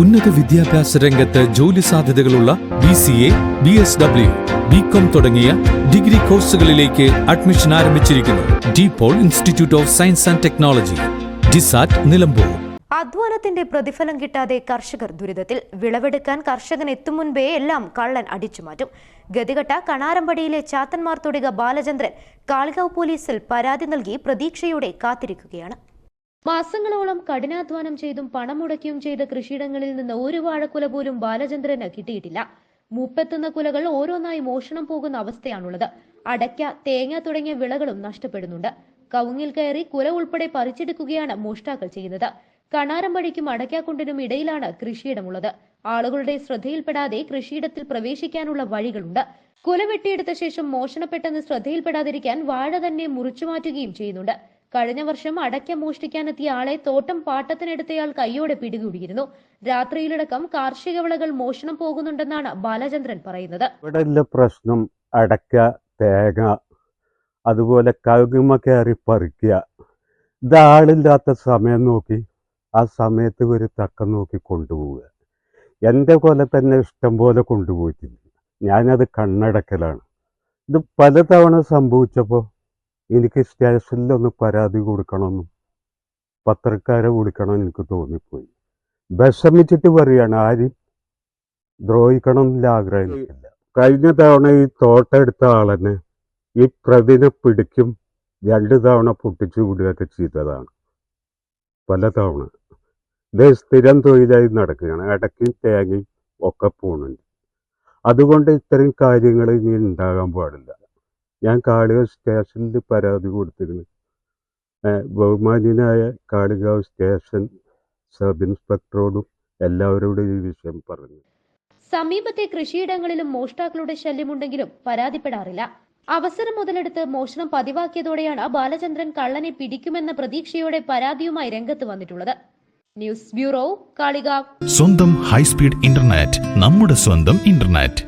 ഉന്നത വിദ്യാഭ്യാസ രംഗത്ത് ജോലി സാധ്യതകളുള്ള B C A B S W B com തുടങ്ങിയ ഡിഗ്രി കോഴ്സുകളിലേക്ക് അഡ്മിഷൻ ആരംഭിച്ചിരിക്കുന്നു. DePaul institute of science and technology DiSAT Nilambur. അധ്വാനത്തിന്റെ പ്രതിഫലം കിട്ടാതെ കർഷകർ ദുരിതത്തിൽ വിളവെടുക്കാൻ കർഷകൻ എത്തും മുൻപേ എല്ലാം കള്ളൻ അടിച്ചുമാറ്റും ഗതികെട്ട കണാരമ്പടിയിലെ ചാത്തന്മാർ തൊടുക ബാലചന്ദ്രൻ കാളികാവ് പോലീസിൽ പരാതി നൽകി പ്രതീക്ഷയോടെ കാത്തിരിക്കുകയാണ്. മാസങ്ങളോളം കഠിനാധ്വാനം ചെയ്തും പണം മുടക്കിയും ചെയ്ത കൃഷിയിടങ്ങളിൽ നിന്ന് ഒരു വാഴക്കുല പോലും ബാലചന്ദ്രന് കിട്ടിയിട്ടില്ല. മൂപ്പെത്തുന്ന കുലകൾ ഓരോന്നായി മോഷണം പോകുന്ന അവസ്ഥയാണുള്ളത്. അടയ്ക്ക തേങ്ങ തുടങ്ങിയ വിളകളും നഷ്ടപ്പെടുന്നുണ്ട്. കവുങ്ങിൽ കയറി കുല ഉൾപ്പെടെ പറിച്ചെടുക്കുകയാണ് മോഷ്ടാക്കൾ ചെയ്യുന്നത്. കണാരമ്പഴിക്കും അടയ്ക്കാക്കുണ്ടിനും ഇടയിലാണ് കൃഷിയിടമുള്ളത്. ആളുകളുടെ ശ്രദ്ധയിൽപ്പെടാതെ കൃഷിയിടത്തിൽ പ്രവേശിക്കാനുള്ള വഴികളുണ്ട്. കുല വെട്ടിയെടുത്ത ശേഷം മോഷണപ്പെട്ടെന്ന് ശ്രദ്ധയിൽപ്പെടാതിരിക്കാൻ വാഴ തന്നെ മുറിച്ചു മാറ്റുകയും ചെയ്യുന്നുണ്ട്. കഴിഞ്ഞ വർഷം അടയ്ക്ക മോഷ്ടിക്കാനെത്തിയ ആളെ തോട്ടം പാട്ടത്തിനെടുത്തയാൾ കൈയോടെ പിടികൂടിയിരുന്നു. രാത്രിയിലടക്കം കാർഷിക വിളകൾ മോഷണം പോകുന്നുണ്ടെന്നാണ് ബാലചന്ദ്രൻ പറയുന്നത്. ഇവിടെ പ്രശ്നം അടക്ക തേങ്ങ അതുപോലെ കവുങ്ങുമ കയറി പറിക്കുക. ഇത് ആളില്ലാത്ത സമയം നോക്കി ആ സമയത്ത് ഒരു തക്ക നോക്കി കൊണ്ടുപോവുക. എന്റെ പോലെ തന്നെ ഇഷ്ടം പോലെ കൊണ്ടുപോയിട്ടുണ്ട്. ഞാനത് കണ്ണടക്കലാണ് ഇത് പലതവണ സംഭവിച്ചപ്പോൾ എനിക്ക് സ്റ്റേഷനിലൊന്ന് പരാതി കൊടുക്കണമെന്നും പത്രക്കാരെ വിളിക്കണം എനിക്ക് തോന്നിപ്പോയി. വിഷമിച്ചിട്ട് പറയാണ് ആരും ദ്രോഹിക്കണം എന്നില്ല ആഗ്രഹം കഴിഞ്ഞ തവണ ഈ തോട്ടെടുത്ത ആളെന്നെ ഈ പ്രതിനെ പിടിക്കും രണ്ട് തവണ പൊട്ടിച്ചു വിടുകയൊക്കെ ചെയ്തതാണ്. പല തവണ. ഇത് സ്ഥിരം തൊഴിലായി നടക്കുകയാണ് ഇടയ്ക്കും തേങ്ങയും ഒക്കെ പോകുന്നുണ്ട് അതുകൊണ്ട് ഇത്തരം കാര്യങ്ങൾ ഇനി ഉണ്ടാകാൻ പാടില്ല. ഞാൻ കാളികാവ് സ്റ്റേഷനിൽ പരാതി കൊടുത്തിരുന്നു. ബഹുമാന്യനായ കാളികാവ് സ്റ്റേഷൻ സബ് ഇൻസ്പെക്ടറോടും എല്ലാവരോടും ഈ വിഷയം പറഞ്ഞു. സമീപത്തെ കൃഷിയിടങ്ങളിലും മോഷ്ടാക്കളുടെ ശല്യമുണ്ടെങ്കിലും പരാതിപ്പെടാറില്ല. അവസരം മുതലെടുത്ത് മോഷണം പതിവാക്കിയതോടെയാണ് ബാലചന്ദ്രൻ കള്ളനെ പിടിക്കുമെന്ന പ്രതീക്ഷയോടെ പരാതിയുമായി രംഗത്ത് വന്നിട്ടുള്ളത്. News bureau Kalikavu. സ്വന്തം ഹൈസ്പീഡ് ഇന്റർനെറ്റ് നമ്മുടെ സ്വന്തം ഇന്റർനെറ്റ്.